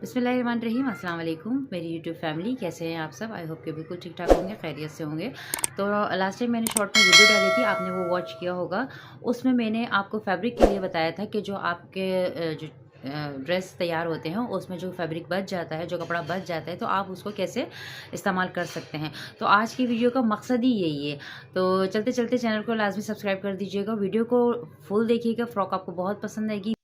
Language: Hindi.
बसमीम अस्सलाम वालेकुम मेरी यूट्यूब फैमिली, कैसे हैं आप सब? आई होप के बिल्कुल ठीक ठाक होंगे, खैरियत से होंगे। तो लास्ट टाइम मैंने शॉर्ट में वीडियो डाली थी, आपने वो वॉच किया होगा। उसमें मैंने आपको फैब्रिक के लिए बताया था कि जो आपके जो ड्रेस तैयार होते हैं, उसमें जो फैब्रिक बच जाता है, जो कपड़ा बच जाता है तो आप उसको कैसे इस्तेमाल कर सकते हैं? तो आज की वीडियो का मकसद ही यही है। तो चलते चलते चैनल को लाजमी सब्सक्राइब कर दीजिएगा। वीडियो को फुल देखिएगा। फ्रॉक आपको बहुत पसंद आएगी।